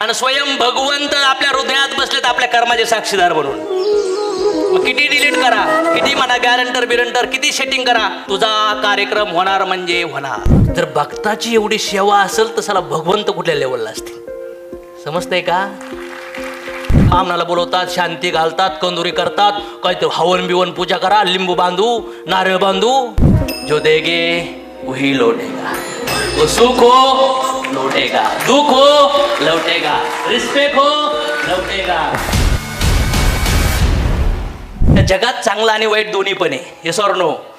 आणि स्वयं भगवंत आपल्या हृदयात बसलेत आपल्या कर्माचे साक्षीदार म्हणून मग किती डिलीट करा किती म्हणा गॅरंटर बिरंटर किती सेटिंग करा तुझा कार्यक्रम होणार म्हणजे होणार. जर भक्ताची एवढी सेवा असेल तर साला भगवंत कुठल्या लेवलला असतील? समजतंय का? आमनाला बोलवतात शांती घालतात कंदुरी करतात काहीतरी हवन बिवन पूजा करा लिंबू बांधू नारळ बांधू. जो देगे वही लोटेगा. सुख हो लौटेगा। दुख हो लौटेगा। रिस्पेक्ट हो लौटेगा। जगात चांगला आणि वाईट दोन्ही पण आहे. हे नो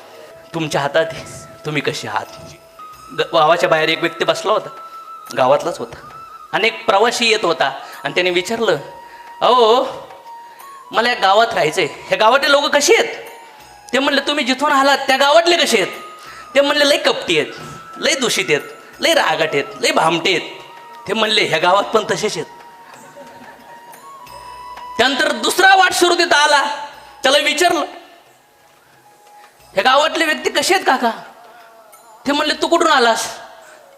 तुमच्या हातात तुम्ही कसे आहात? गावाच्या बाहेर एक व्यक्ती बसला होता. गावातलाच होता. अनेक प्रवासी येत होता. आणि त्याने विचारलं अहो मला या गावात राहायचंय. ह्या गावातले लोक कसे आहेत? ते म्हणले तुम्ही जिथून आलात त्या गावातले कसे आहेत? ते म्हणले लय कपटी आहेत. लय दूषित आहेत. लय रागाट आहेत लय भामटे आहेत. ते म्हणले ह्या गावात पण तसेच आहेत. त्यानंतर दुसरा वाट सुरू तिथं आला. त्याला विचारलं ह्या गावातले व्यक्ती कसे आहेत काका? ते म्हणले तू कुठून आलास?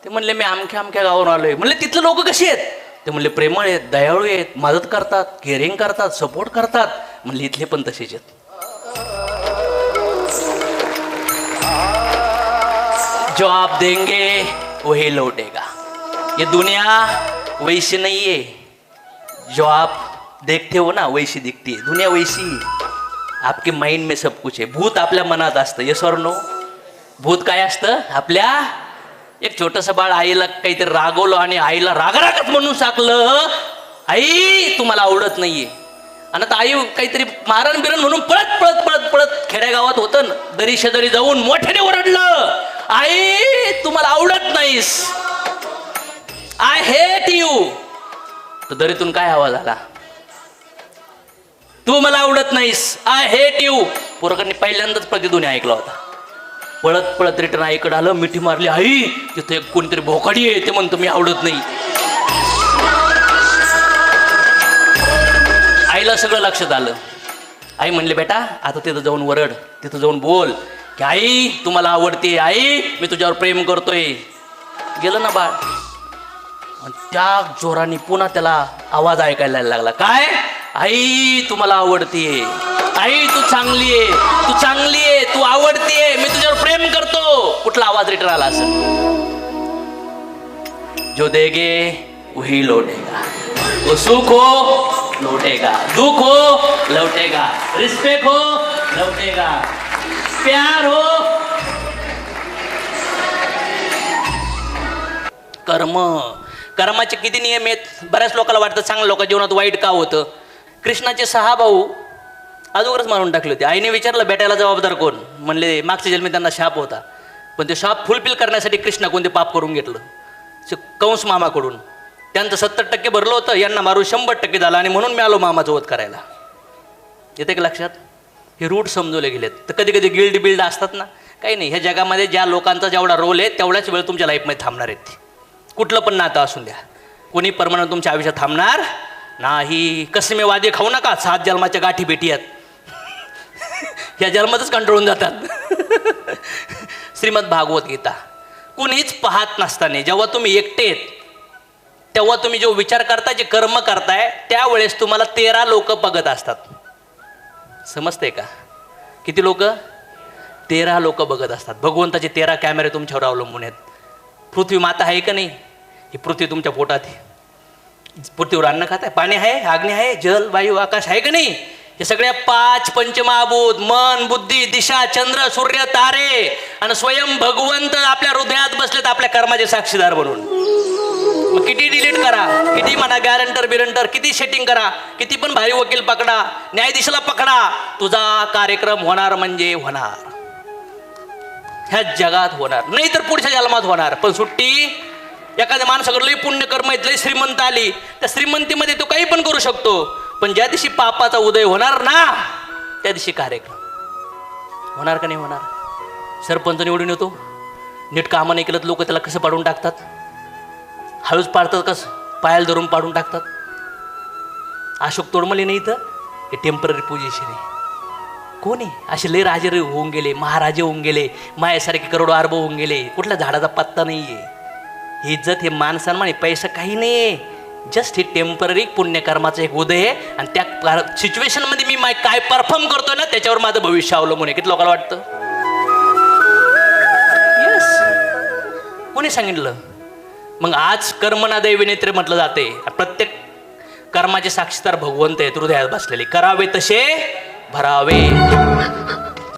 ते म्हणले मी आमख्या आमख्या गावावरून आलोय. म्हणले तिथले लोक कसे आहेत? ते म्हणले प्रेमळ आहेत दयाळू आहेत मदत करतात केअरिंग करतात सपोर्ट करतात. म्हणले इथले पण तसेच आहेत. जो आप देंगे वही लौटेगा। ये दुनिया वैसी नहीं है। जो आप देखते हो ना वैसी दिखती है। दुनिया वैसी है आपके माइंड में सब कुछ आहे भूत आपल्या मनात असतं ये सर नो भूत काय असतं? आपल्या एक छोटंसं बाळ आईला काहीतरी रागवलं आणि आईला रागरागच म्हणून साकलं आई तुम्हाला आवडत नाहीये. आणि आता आई काहीतरी मारण बिरण म्हणून पळत पळत पळत पळत खेड्यागावात होतं ना दरी शेजारी जाऊन मोठ्याने ओरडलं. आई तुम्हाला आवडत नाहीस. आय हेट यू तर दरीतून काय हवा झाला? तू मला आवडत नाहीस. आय हेट यू पोरकांनी पहिल्यांदाच प्रतिध्वनी ऐकला होता. पळत पळत रिटर्न आईकडे आलं मिठी मारली आई तिथे एक कोणतरी भोकाडी आहे ते म्हणतो मी आवडत नाही. आईला सगळं लक्षात आलं. आई म्हणले बेटा आता तिथं जाऊन वरड तिथं जाऊन बोल. की आई तुम्हाला आवडते आई मी तुझ्यावर प्रेम करतोय. गेलं ना बाळ? त्या जोराने पुन्हा त्याला आवाज ऐकायला लागला. काय? आई तुम्हाला आवडते. आई तू चांगली आहे. तू चांगली आहे. तू आवडतीये मी तुझ्यावर प्रेम करतो. कुठला आवाज रिटर्न आला असं जो देगे वही लौटेगा. वो सुख हो लौटेगा. दुख हो लौटेगा. रिस्पेक्ट हो लौटेगा. प्यार। हो कर्म. कर्माचे किती नियम आहेत? बऱ्याच लोकांना वाटतं चांगल्या लोक जीवनात वाईट का होतं? कृष्णाचे सहा भाऊ अगोदरच मारून टाकले होते. आईने विचारलं बेटायला जबाबदार कोण? म्हणले मागच्या जन्मी त्यांना शाप होता. पण ते शाप फुलफिल करण्यासाठी कृष्णा कोणते पाप करून घेतलं? ते कंस मामाकडून. त्यांचं सत्तर टक्के भरलं होतं यांना मारून शंभर टक्के झालं आणि म्हणून मी आलो मामाचं वध करायला. येते का लक्षात? हे रूट समजवले गेलेत. तर कधी कधी गिल्ड बिल्ड असतात ना काही नाही ह्या जगामध्ये ज्या लोकांचा जेवढा रोल आहे तेवढ्याच वेळ तुमच्या लाईफमध्ये थांबणार आहेत ते. कुठलं पण नातं असून द्या. कोणी परमानंट तुमच्या आयुष्यात थांबणार नाही. कसमे वादे खाऊ नका सात जन्माच्या गाठी भेटी आहेत ह्या जन्मातच कंट्रोलून जातात. श्रीमद भागवत गीता. कुणीच पाहत नसताना जेव्हा तुम्ही एकटे आहेत तेव्हा तुम्ही जो विचार करता जे कर्म करताय त्यावेळेस तुम्हाला तेरा लोक बघत असतात. समजते का? किती लोक? तेरा लोक बघत असतात. भगवंताचे तेरा कॅमेरे तुमच्यावर अवलंबून आहेत. पृथ्वी माता आहे का नाही? ही पृथ्वी तुमच्या पोटात आहे. पृथ्वीवर अन्न खात आहे? पाणी आहे? अग्नी आहे? जल वायू आकाश आहे का नाही? हे सगळ्या पाच पंचमहाभूत मन बुद्धी दिशा चंद्र सूर्य तारे आणि स्वयं भगवंत आपल्या हृदयात बसलेत आपल्या कर्माचे साक्षीदार म्हणून मग किती डिलीट करा? किती म्हणा गॅरंटर बिरंटर किती सेटिंग करा? किती पण भारी वकील पकडा न्यायाधीशाला पकडा. तुझा कार्यक्रम होणार म्हणजे होणार. ह्या जगात होणार. नाही तर पुढच्या जन्मात होणार. पण सुट्टी एखाद्या माणसाकडे लई पुण्य कर्म लई श्रीमंत आली त्या श्रीमंतीमध्ये तो काही पण करू शकतो. पण ज्या दिवशी पापाचा उदय होणार ना त्या दिवशी कार्यक्रम. होणार का नाही होणार? सरपंच निवडून येतो. नीट कामं नाही केलं तर लोक त्याला कसं पाडून टाकतात? हळूच पाडतात कसं पायाला धरून पाडून टाकतात. अशोक तोडमले नाही तर हे टेंपररी पोझिशन आहे. कोणी असे लय राजे होऊन गेले महाराजे होऊन गेले मायासारखे करोडो अर्ब होऊन गेले. कुठल्या झाडाचा पत्ता नाही आहे ही इज्जत हे मान सन्मान पैसा काही नाही आहे जस्ट हे टेंपररी पुण्यकर्माचं एक उदय आहे. आणि त्या सिच्युएशनमध्ये मी माय काय परफॉर्म करतोय ना त्याच्यावर माझं भविष्य अवलंबून आहे. किती लोकांना वाटतं? येस कोणी सांगितलं? मग आज कर्मना दैवी नेत्रे म्हटलं जाते प्रत्येक कर्माचे साक्षीदार भगवंत आहेत हृदयात बसलेले. करावे तसे भरावे.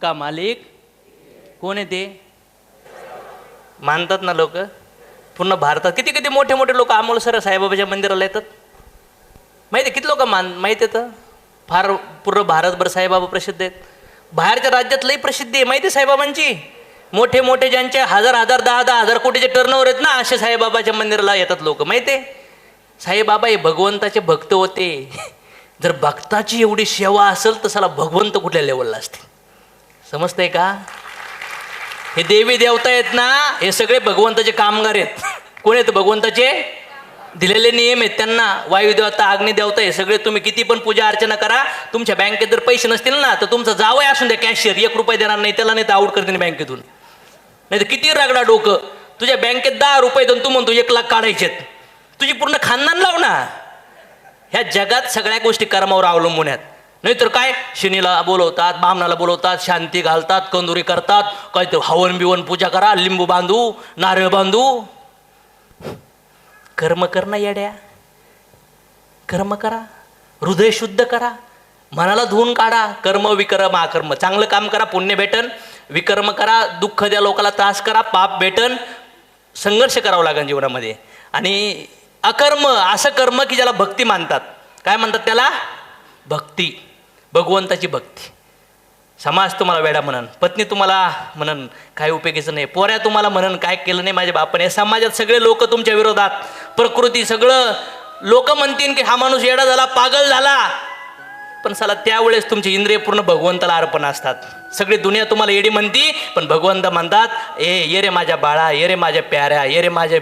का मालिक? कोण आहे ते? मानतात ना लोक. पूर्ण भारतात किती किती मोठे मोठे लोक अमोल सर साईबाबाच्या मंदिराला येतात? माहिती आहे किती लोक मान माहिती येतं फार पूर्ण भारतभर साईबाबा प्रसिद्ध आहेत. बाहेरच्या राज्यात लई प्रसिद्धी आहे माहिती आहे साईबाबांची? मोठे मोठे ज्यांचे हजार हजार दहा दहा हजार कोटीचे टर्नओव्हर आहेत ना असे साईबाबाच्या मंदिराला येतात लोक माहिती आहे साईबाबा हे भगवंताचे भक्त होते. जर भक्ताची एवढी सेवा असेल तर साला भगवंत कुठल्या लेवलला असतील? समजतंय का? हे देवी देवता आहेत ना हे सगळे भगवंताचे कामगार आहेत. कोण आहेत भगवंताचे? दिलेले नियम आहेत त्यांना. वायू देवता देवता हे सगळे तुम्ही किती पण पूजा अर्चना करा. तुमच्या बँकेत जर पैसे नसतील ना तर तुमचा जावं असून द्या कॅशियर. एक रुपये देणार नाही त्याला नाही तर आऊट करते बँकेतून. नाही तर किती रगडा डोकं? तुझ्या बँकेत दहा रुपये देऊन तू म्हणतो एक लाख काढायचेत. तुझी पूर्ण खानदान लाव ना. ह्या जगात सगळ्या गोष्टी कर्मावर अवलंबून आहेत. नाहीतर काय? शनीला बोलवतात ब्राह्मणाला बोलवतात शांती घालतात कंदुरी करतात काहीतरी हवन बिवन पूजा करा लिंबू बांधू नारळ बांधू. कर्म कर ना येड्या. कर्म करा. हृदय शुद्ध करा. मनाला धुवून काढा. कर्म विकर्म आकर्म. चांगलं काम करा पुण्य भेटन. विकर्म करा दुःख द्या लोकाला त्रास करा पाप भेटन संघर्ष करावा लागेल जीवनामध्ये. आणि अकर्म असं कर्म की ज्याला भक्ती मानतात. काय म्हणतात त्याला? भक्ती. भगवंताची भक्ती. समाज तुम्हाला वेडा म्हणन पत्नी तुम्हाला म्हणन काय उपयोगीचं नाही. पोऱ्या तुम्हाला म्हणन काय केलं नाही माझ्या बापाने. समाजात सगळे लोक तुमच्या विरोधात. प्रकृती सगळं लोक म्हणतील की हा माणूस येडा झाला पागल झाला. पण साला त्यावेळेस तुमचे इंद्रिय पूर्ण भगवंताला अर्पण असतात. सगळी दुनिया तुम्हाला येडी म्हणती पण भगवंत म्हणतात ए ये रे माझ्या बाळा ये रे माझ्या प्याऱ्या ये रे माझ्या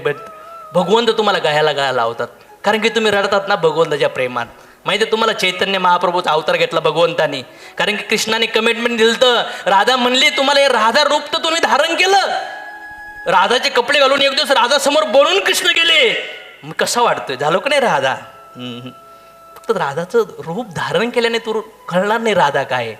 भगवंत तुम्हाला गायला गायला लावतात. कारण की तुम्ही रडतात ना भगवंताच्या प्रेमात. माहिती आहे तुम्हाला चैतन्य महाप्रभूचा अवतार घेतला भगवंतानी. कारण की कृष्णाने कमिटमेंट दिलं तर राधा म्हणली तुम्हाला हे राधा रूप तर तुम्ही धारण केलं. राधाचे कपडे घालून एक दिवस राधा समोर बोलून कृष्ण गेले. मग कसं वाटतोय? झालो का नाही राधा? फक्त राधाचं रूप धारण केल्याने तू कळणार नाही राधा काय आहे.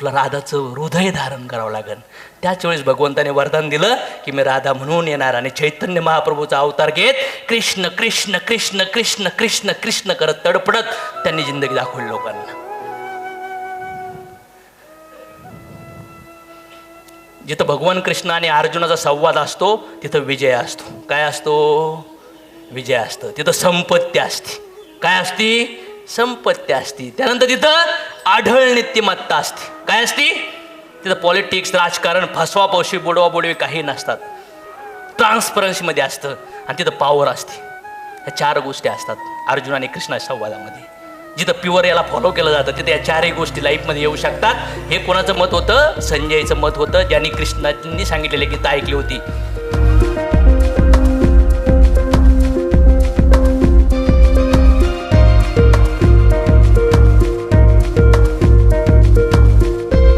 तुला राधाचं हृदय धारण करावं लागेल. त्याच वेळेस भगवंताने वरदान दिलं की मी राधा म्हणून येणार आणि चैतन्य महाप्रभूचा अवतार घेत कृष्ण कृष्ण कृष्ण कृष्ण कृष्ण कृष्ण करत तडपडत त्यांनी जिंदगी दाखवली लोकांना. जिथं भगवान कृष्ण आणि अर्जुनाचा संवाद असतो तिथं विजय असतो. काय असतो? विजय असतं. तिथं संपत्ती असते. काय असती? संपत्ती असती. त्यानंतर तिथं आढळ नित्यमत्ता असते. काय असती? तिथं पॉलिटिक्स राजकारण फसवा पवशी बुडवा बुडवी काही नसतात. ट्रान्सपरन्सीमध्ये असतं आणि तिथं पॉवर असते. ह्या चार गोष्टी असतात अर्जुन आणि कृष्णा संवादामध्ये. जिथं प्युअर याला फॉलो केलं जातं तिथे या चारही गोष्टी लाईफमध्ये येऊ शकतात. हे कोणाचं मत होतं? संजयचं मत होतं ज्यांनी कृष्णांनी सांगितलेली गीता ऐकली होती.